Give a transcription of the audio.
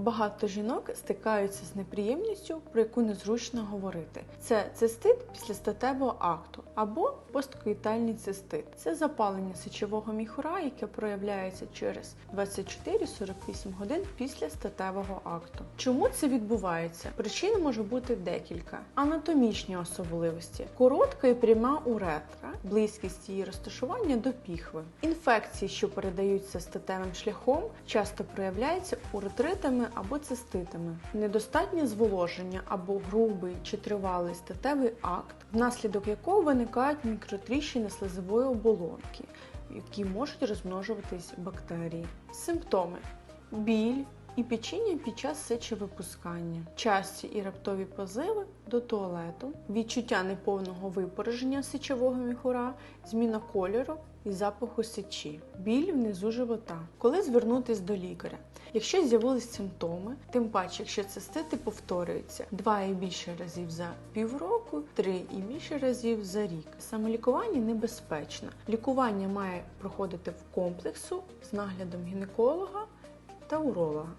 Багато жінок стикаються з неприємністю, про яку незручно говорити. Це цистит після статевого акту або посткоїтальний цистит. Це запалення сечового міхура, яке проявляється через 24-48 годин після статевого акту. Чому це відбувається? Причин може бути декілька: анатомічні особливості, коротка і пряма уретра, близькість її розташування до піхви. Інфекції, що передаються статевим шляхом, часто проявляються уретритами або циститами, недостатнє зволоження або грубий чи тривалий статевий акт, внаслідок якого виникають мікротріщини слизової оболонки, які можуть розмножуватись бактерії. Симптоми: біль. І печіння під час сечовипускання, часті і раптові позиви до туалету, відчуття неповного випороження сечового міхура, зміна кольору і запаху сечі, біль внизу живота. Коли звернутись до лікаря? Якщо з'явились симптоми, тим паче, якщо цистити повторюються два і більше разів за півроку, три і більше разів за рік. Самолікування небезпечно. Лікування має проходити в комплексу з наглядом гінеколога та уролога.